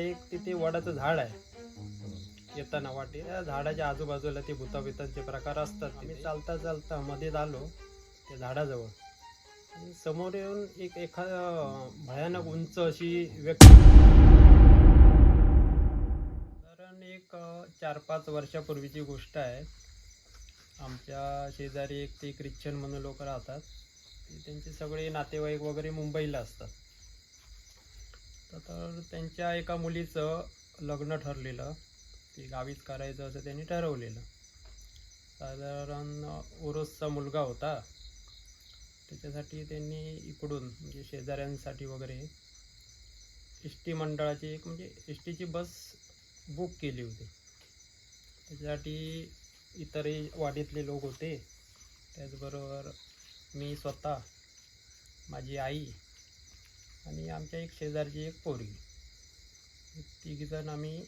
एक तिथे वडाचं झाड आहे. येताना वाटे त्या झाडाच्या आजूबाजूला ते भूताभितांचे प्रकार असतात. आम्ही चालता चालता मध्ये आलो त्या झाडाजवळ. आणि समोर येऊन एक एखादा भयानक उंच अशी व्यक्ती कारण एक चार पाच वर्षापूर्वीची गोष्ट आहे. आमच्या शेजारी एक ते ख्रिश्चन म्हणून लोक राहतात. त्यांचे सगळे नातेवाईक वगैरे मुंबईला असतात. तर- त्यांच्या एका मुलीचं लग्न ठरलेलं ते गावीच करायचं असं त्यांनी ठरवलेलं. साधारण ओरोसचा मुलगा होता. त्याच्यासाठी त्यांनी इकडून म्हणजे शेजाऱ्यांसाठी वगैरे एस टी मंडळाची एक म्हणजे एस टीची बस बुक केली होती. त्याच्यासाठी इतरही वाडीतले लोक होते. त्याचबरोबर मी स्वतः माझी आई आणि आमच्या एक शेजारची एक पोरगी. तिघीजण आम्ही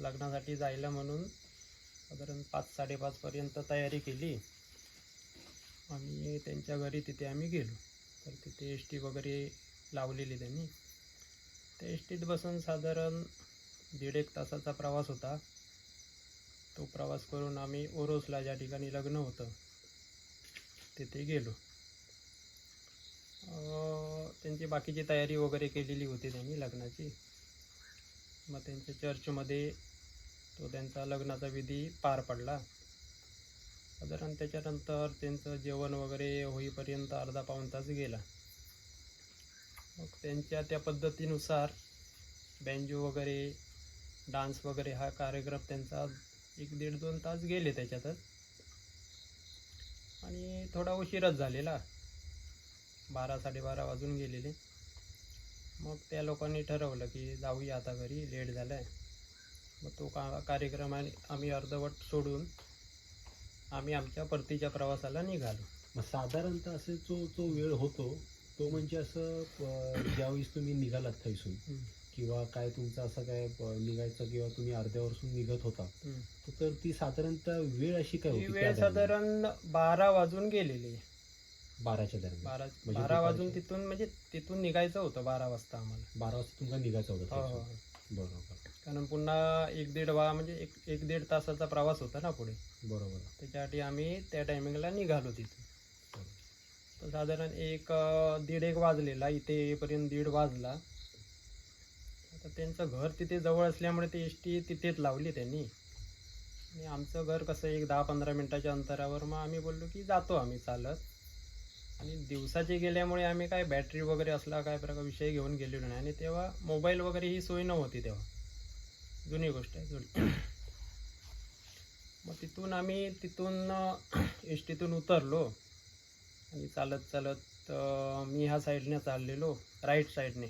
लग्नासाठी जायला म्हणून साधारण पाच साडेपाचपर्यंत तयारी केली. आणि त्यांच्या घरी तिथे आम्ही गेलो. तर तिथे एस टी वगैरे लावलेली त्यांनी. त्या एस टीत बसून साधारण दीड एक तासाचा प्रवास होता. तो प्रवास करून आम्ही ओरोसला ज्या ठिकाणी लग्न होतं तिथे गेलो. त्यांची बाकीची तयारी वगैरे केलेली होती त्यांनी लग्नाची. मग त्यांच्या चर्चमध्ये तो त्यांचा लग्नाचा विधी पार पडला. साधारण त्याच्यानंतर त्यांचं जेवण वगैरे होईपर्यंत अर्धा पाऊण तास गेला. मग त्यांच्या त्या पद्धतीनुसार बँजो वगैरे डान्स वगैरे हा कार्यक्रम त्यांचा एक दीड दोन तास गेले त्याच्यातच. आणि थोडा उशीरच झालेला. बारा साडेबारा वाजून गेलेले. मग त्या लोकांनी ठरवलं की जाऊया आता घरी लेट झाला आहे मग तो का कार्यक्रम आम्ही अर्धवट सोडून आम्ही आमच्या परतीच्या प्रवासाला निघालो. मग साधारणतः असे जो जो वेळ होतो तो म्हणजे असं ज्यावेळेस तुम्ही निघालात थैसून किंवा काय तुमचं असं काय निघायचं किंवा तुम्ही अर्ध्यावरसून निघत होता. तर ती साधारणतः वेळ अशी काय वेळ? साधारण बारा वाजून गेलेली. बाराच्या दरम्यान. बारा म्हणजे बारा वाजून दुपारच्या? तिथून म्हणजे तिथून निघायचं होतं बारा वाजता आम्हाला. बारा वाजता तुमचा निघायचं होतं हो हो थैसून. बरोबर. कारण पुन्हा एक दीड वा म्हणजे एक एक दीड तासाचा प्रवास होता ना पुढे. बरोबर. त्याच्यासाठी आम्ही त्या टायमिंगला निघालो तिथून. तर साधारण एक अं, दीड एक वाजलेला. इथे येईपर्यंत दीड वाजला. आता त्यांचं घर तिथे जवळ असल्यामुळे ते एस टी तिथेच लावली त्यांनी. आणि आमचं घर कसं एक दहा पंधरा मिनटाच्या अंतरावर. मग आम्ही बोललो की जातो आम्ही चालत. आणि दिवसाचे गेल्यामुळे आम्ही काय बॅटरी वगैरे असला काय प्रकार विषय घेऊन गेलेलो नाही. आणि तेव्हा मोबाईल वगैरे ही सोय नव्हती तेव्हा. जुनी गोष्ट आहे जुनी. मग तिथून आम्ही तिथून एस टीतून उतरलो. आणि चालत चालत मी ह्या साईडने चाललेलो राईट साईडने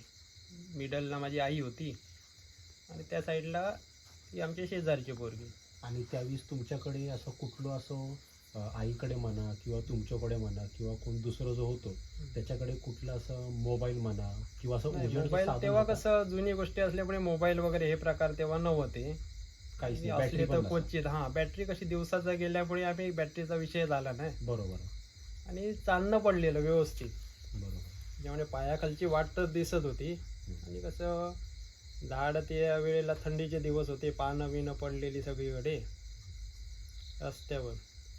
मिडलला माझी आई होती. आणि त्या साईडला ती आमच्या शेजारची पोरगी. आणि त्यावेळेस तुमच्याकडे असं कुठलं असं आईकडे म्हणा किंवा तुमच्याकडे म्हणा किंवा कोण दुसरं जो होतो त्याच्याकडे कुठलं असं मोबाईल म्हणा किंवा असं नाही, मोबाईल तेव्हा? कसं जुनी गोष्टी असल्यामुळे मोबाईल वगैरे हे प्रकार तेव्हा नव्हते. काहीच असले तर पण क्वचित हां बॅटरी कशी दिवसाचा गेल्यामुळे आम्ही बॅटरीचा विषय झाला नाही. बरोबर. आणि चालणं पडलेलं व्यवस्थित. बरोबर. त्यामुळे पायाखालची वाट तर दिसत होती. आणि कसं झाड त्या वेळेला थंडीचे दिवस होते पानं बिनं पडलेली सगळीकडे. रस्त्यावर.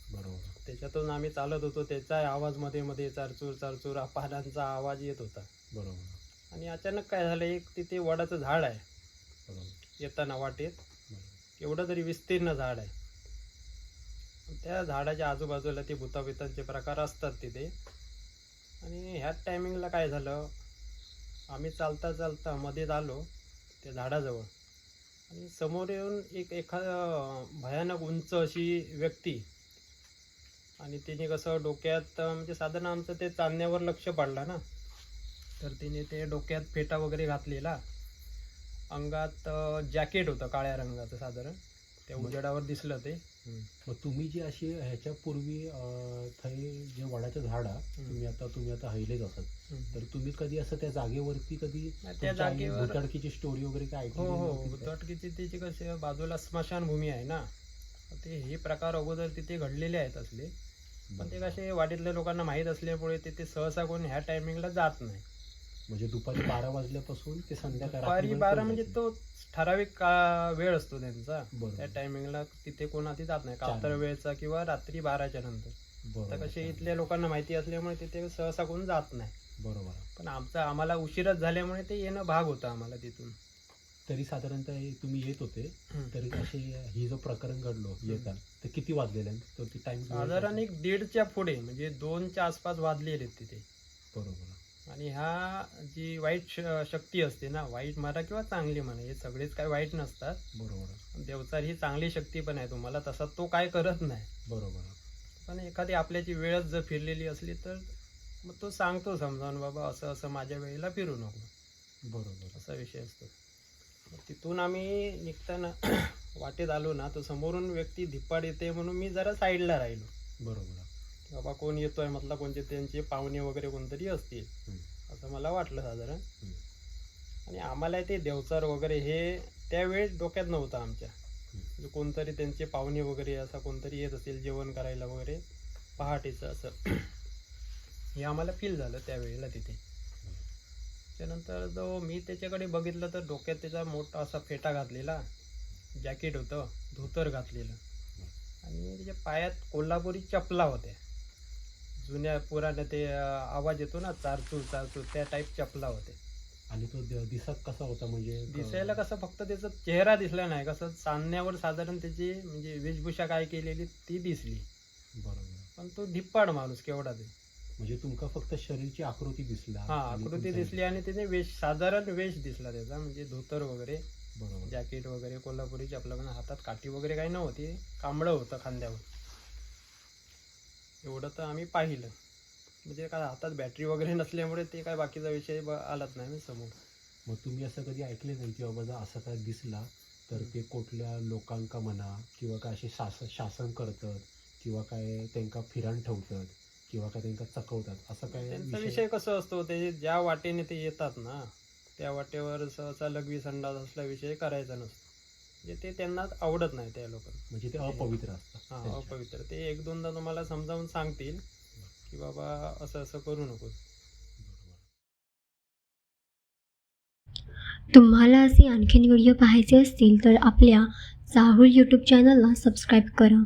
बरोबर. त्याच्यातून आम्ही चालत होतो त्याचा आवाजमध्ये मध्ये चारचूर चारचूर पानांचा आवाज येत होता. बरोबर. आणि अचानक काय झालं एक तिथे वडाचं झाड आहे. बरोबर. येताना वाटेत. एवढं तरी विस्तीर्ण झाड आहे. त्या झाडाच्या आजूबाजूला ते भूताभितांचे प्रकार असतात तिथे. आणि ह्याच टायमिंगला काय झालं आम्ही चालता चालता मध्येच आलो त्या झाडाजवळ. आणि समोर येऊन एक एखादा भयानक उंच अशी व्यक्ती आणि तिने कसं डोक्यात म्हणजे साधारण आमचं ते चांदण्यावर लक्ष पडला ना. तर तिने ते डोक्यात फेटा वगैरे घातलेला. अंगात जॅकेट होतं काळ्या रंगाचं साधारण. त्या उजेडावर दिसलं ते. मग तुम्ही जी अशी ह्याच्यापूर्वी अं, थै जे वडाचं झाड. तुम्ही आता तुम्ही आता हैलेच असत तर तुम्ही कधी असं त्या जागेवरती कधी त्या जागेवर भुताडकीची स्टोरी वगैरे काय हो हो? बुद्धवाटकीची तिची कशी बाजूला स्मशानभूमी आहे ना. ते हे प्रकार अगोदर तिथे घडलेले आहेत असले. पण ते कसे वाडीतल्या लोकांना माहीत असल्यामुळे तिथे सहसा कोण ह्या टायमिंगला जात नाही. म्हणजे दुपारी बारा वाजल्यापासून ते संध्याकाळी बारा म्हणजे? तो ठराविक का वेळ असतो त्यांचा. त्या टायमिंगला तिथे कोण आधी जात नाही. कातर वेळचा किंवा रात्री बाराच्या नंतर. बरोबर कसे. इथल्या लोकांना माहिती असल्यामुळे तिथे सहसा कोण जात नाही. बरोबर. पण आमचा आम्हाला उशीरच झाल्यामुळे ते येणं भाग होतं आम्हाला तिथून. तरी साधारणतः हे तुम्ही येत होते. तरी असे हे जो प्रकरण घडलो येतात तर किती वाजलेलं ती टाइम साधारण एक दीडच्या पुढे म्हणजे दोनच्या आसपास वाजलेले आहेत तिथे. बरोबर. आणि ह्या जी वाईट शक्ती असते ना वाईट म्हणा किंवा चांगली म्हणा हे सगळेच काय वाईट नसतात. बरोबर. देवचार ही चांगली शक्ती पण आहे तुम्हाला तसा तो काय करत नाही. बरोबर. पण एखादी आपल्याची वेळच जर फिरलेली असली तर मग तो सांगतो समजावून बाबा असं असं माझ्या वेळेला फिरू नको. बरोबर. असा विषय असतो. तिथून आम्ही निघताना वाटेत आलो ना तो समोरून व्यक्ती धिप्पाड येते म्हणून मी जरा साईडला राहिलो. बरोबर. बाबा कोण येतोय? म्हटलं कोणते त्यांचे पाहुणे वगैरे कोणतरी असतील. असं मला वाटलं साधारण. आणि आम्हाला ते देवचार वगैरे हे त्यावेळेस डोक्यात नव्हतं आमच्या. म्हणजे कोणतरी त्यांचे पाहुणे वगैरे असा कोणतरी येत असेल जेवण करायला वगैरे पहाटेचं असं. हे आम्हाला फील झालं त्यावेळेला तिथे. त्यानंतर जो मी त्याच्याकडे बघितलं तर डोक्यात त्याचा मोठा असा फेटा घातलेला जॅकेट होतं धोतर घातलेलं. आणि त्याच्या पायात कोल्हापुरी चपला होत्या. जुन्या पुराण्या ते आवाज येतो ना चारचूर चारचूर त्या टाईप चपला होत्या. आणि तो दिसत कसा होता म्हणजे? दिसायला कसं फक्त त्याचा चेहरा दिसला नाही कसं चांदण्यावर साधारण त्याची म्हणजे वेशभूषा काय केलेली ती दिसली. बरोबर. पण तो धिप्पाड माणूस केवढा ते. म्हणजे तुमका फक्त शरीरची आकृती दिसला हा आणि आकृती तुमचा- दिसली आणि त्याने वेश साधारण वेश दिसला त्याचा म्हणजे धोतर वगैरे बरोबर. जॅकेट वगैरे कोल्हापुरी चपला पण हातात काठी वगैरे काही नव्हती कांबळं होतं खांद्यावर. एवढं तर आम्ही पाहिलं. म्हणजे काय हातात बॅटरी वगैरे नसल्यामुळे ते काय बाकीचा विषय ब- आलाच नाही ना समोर. मग तुम्ही असं कधी ऐकले नाही की बाबा जर असं काय दिसला तर ते कुठल्या लोकांका म्हणा किंवा काय असे शासन शासन करतात किंवा काय त्यांका फिराण ठेवतात? किंवा काय त्यांका चकवतात. असं काय त्यांचा विषय कसं असतो ते ज्या वाटेने ते येतात ना त्या वाटेवर सहसा लघवी संडास असला विषय करायचा नसतो. म्हणजे ते त्यांना आवडत नाही त्या लोकांना. म्हणजे ते अपवित्र असतात. हा. अपवित्र. ते एक दोनदा तुम्हाला समजावून सांगतील की बाबा असं असं करू नको. तुम्हाला असे आणखीन व्हिडिओ पाहायचे असतील तर आपल्या चाहूल यूट्यूब चॅनलला सबस्क्राईब करा.